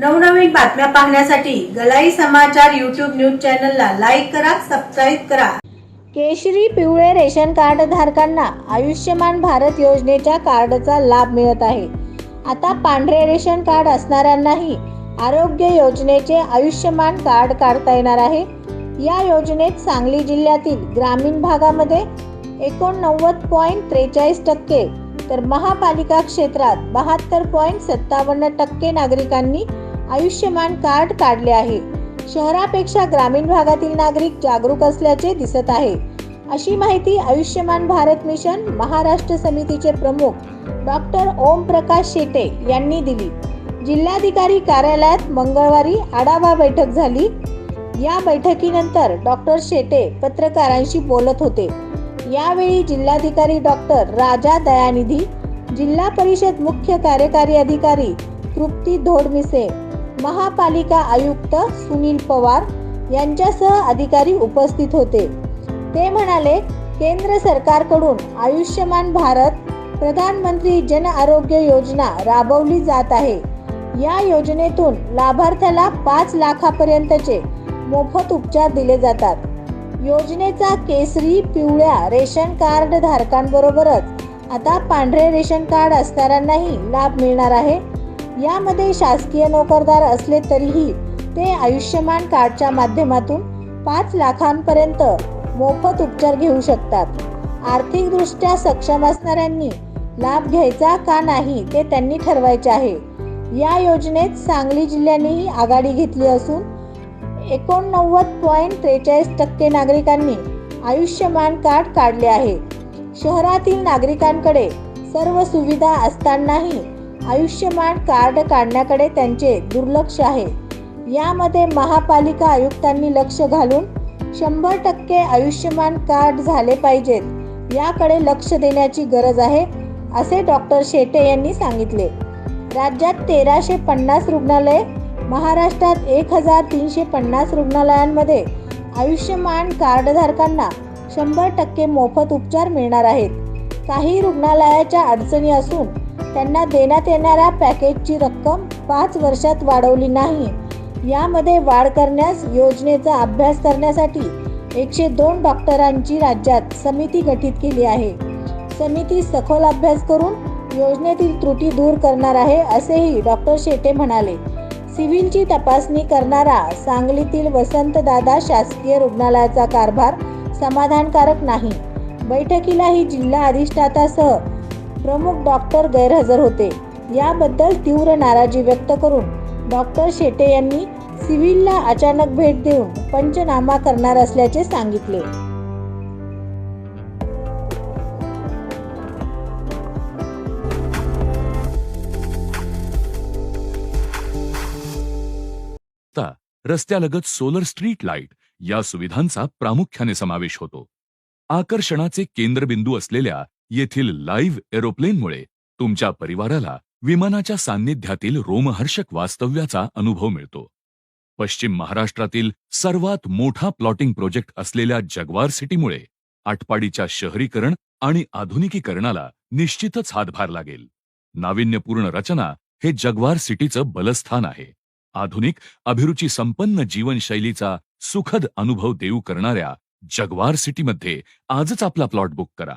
नवनवीन बातम्या पाहण्यासाठी गलाई समाचार युट्यूब न्यूज चॅनलला लाईक करा सबस्क्राईब करा. केशरी पिवळे रेशन कार्ड धारकांना आयुष्यमान भारत योजनेच्या कार्डचा लाभ मिळत आहे. आता पांढरे रेशन कार्ड असणाऱ्यांनाही आरोग्य योजनेचे आयुष्यमान कार्ड काढता येणार आहे. या योजनेत सांगली जिल्ह्यातील ग्रामीण भागामध्ये एकोणनव्वद पॉईंट त्रेचाळीस टक्के तर महापालिका क्षेत्रात बहात्तर पॉईंट सत्तावन्न टक्के नागरिकांनी आयुष्यमान कार्ड काढले आहे. शहरापेक्षा ग्रामीण भागातील नागरिक जागरूक असल्याचे दिसत आहे. अशी माहिती आयुष्यमान भारत मिशन महाराष्ट्र समितीचे प्रमुख डॉक्टर ओम प्रकाश शेटे यांनी दिली. जिल्हाधिकारी कार्यालयात मंगळवारी आढावा बैठक झाली. या बैठकीनंतर डॉक्टर शेटे पत्रकारांशी बोलत होते. यावेळी जिल्हाधिकारी डॉक्टर राजा दयानिधी जिल्हा परिषद मुख्य कार्यकारी अधिकारी तृप्ती धोडमिसे महापालिका आयुक्त सुनील पवार यांच्यासह अधिकारी उपस्थित होते. ते म्हणाले केंद्र सरकारकडून आयुष्यमान भारत प्रधानमंत्री जन आरोग्य योजना राबवली जात आहे. या योजनेतून लाभार्थ्याला पाच लाखापर्यंतचे मोफत उपचार दिले जातात. योजनेचा केसरी पिवळ्या रेशन कार्ड धारकांबरोबरच आता पांढरे रेशन कार्ड असणाऱ्यांनाही लाभ मिळणार आहे. यामध्ये शासकीय नोकरदार असले तरीही ते आयुष्यमान कार्डच्या माध्यमातून पाच लाखांपर्यंत मोफत उपचार घेऊ शकतात. आर्थिकदृष्ट्या सक्षम असणाऱ्यांनी लाभ घ्यायचा का नाही ते त्यांनी ठरवायचे आहे. या योजनेत सांगली जिल्ह्यानेही आघाडी घेतली असून एकोणनव्वद पॉईंट त्रेचाळीस टक्के नागरिकांनी आयुष्यमान कार्ड काढले आहे. शहरातील नागरिकांकडे सर्व सुविधा असतानाही आयुष्यमान कार्ड काढण्याकडे त्यांचे दुर्लक्ष आहे. यामध्ये महापालिका आयुक्तांनी लक्ष घालून शंभर टक्के आयुष्यमान कार्ड झाले पाहिजेत. याकडे लक्ष देण्याची गरज आहे असे डॉक्टर शेटे यांनी सांगितले. राज्यात तेराशे पन्नास रुग्णालये महाराष्ट्रात एक हजार तीनशे पन्नास रुग्णालयांमध्ये आयुष्यमान कार्डधारकांना शंभर टक्के मोफत उपचार मिळणार आहेत. काही रुग्णालयाच्या अडचणी असून त्यांना देण्यात येणाऱ्या पॅकेजची रक्कम पाच वर्षात वाढवली नाही. यामध्ये वाढ करण्यास योजनेचा अभ्यास करण्यासाठी एकशे दोन डॉक्टरांची राज्यात समिती गठीत केली आहे. समिती सखोल अभ्यास करून योजनेतील त्रुटी दूर करणार आहे असेही डॉक्टर शेटे म्हणाले. सिव्हिलची तपासणी करणारा सांगलीतील वसंतदादा शासकीय रुग्णालयाचा कारभार समाधानकारक नाही. बैठकीलाही जिल्हा अधिष्ठातासह प्रमुख डॉक्टर गैरहजर होते. याबद्दल तीव्र नाराजी व्यक्त करून डॉक्टर शेटे यांनी सिव्हिलला अचानक भेट देऊन पंचनामा करणार असल्याचे सांगितले. रस्त्यालगत सोलर स्ट्रीट लाइट या सुविधांचा प्रामुख्याने समावेश होतो. आकर्षणाचे केंद्रबिंदू असलेल्या येथील लाईव्ह एरोप्लेनमुळे तुमच्या परिवाराला विमानाच्या सान्निध्यातील रोमहर्षक वास्तव्याचा अनुभव मिळतो. पश्चिम महाराष्ट्रातील सर्वात मोठा प्लॉटिंग प्रोजेक्ट असलेल्या जगवार सिटीमुळे आटपाडीच्या शहरीकरण आणि आधुनिकीकरणाला निश्चितच हातभार लागेल. नाविन्यपूर्ण रचना हे जगवार सिटीचं बलस्थान आहे. आधुनिक अभिरुची संपन्न जीवनशैलीचा सुखद अनुभव देऊ करणाऱ्या जगवार सिटीमध्ये आजच आपला प्लॉट बुक करा.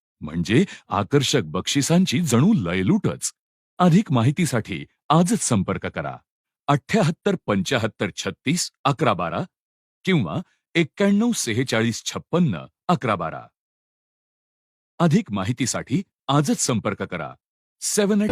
म्हणजे आकर्षक बक्षिसांची जणू लयलूटच. अधिक माहितीसाठी आजच संपर्क करा. अठ्ठ्याहत्तर पंचाहत्तर छत्तीस अकरा बारा किंवा एक्क्याण्णव सेहेचाळीस छप्पन्न अकरा बारा. अधिक माहितीसाठी आजच संपर्क करा. सेवन एट